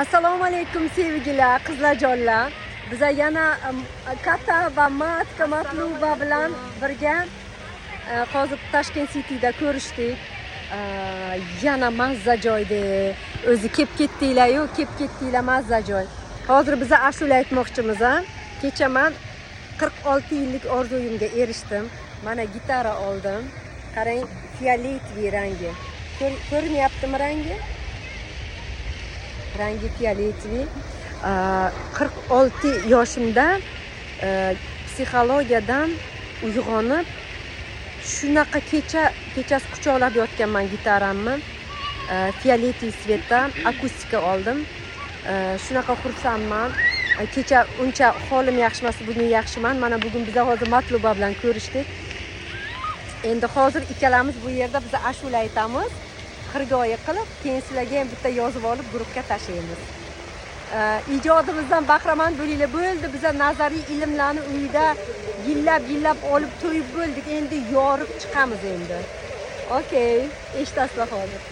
assalomu alaykum sevgilar qizlarjonlar biza yana kata va matka matluba bilan birga e, hozir toshkent cityda ko'rishdik. E, yana mazza joyda o'zi kelib ketdinglar-yu kelib ketdinglar mazza joy. Hozir biza ashula aytmoqchimiz a kecha man 46 yillik orzuyimga erishdim. Mana gitara oldim. Qarang fioletoviy rangi. Ko'r- ko'rinyaptimi rangi rangi fioletoviy qirq olti yoshimda psixologiyadan uyg'onib shunaqa kecha kechasi quchoqlab yotganman gitaramni. E, svetda akustika oldim. Shunaqa xursandman. Kecha uncha holim yaxshi emas bugun yaxshiman. Mana bugun biza hozir matluba bilan ko'rishdik. Endi hozir ikkalamiz bu yerda biza ashula aytamiz. Xirgoyi qilib keyin sizlarga ham bitta yozib olib guruhga tashlaymiz. Ijodimizdan bahramand bo'linglar. Bo'ldi biza nazariy ilmlarni uyda yillab yillab olib to'yib bo'ldik. Endi yorib chiqamiz endi. Okey eshitasizlar hozir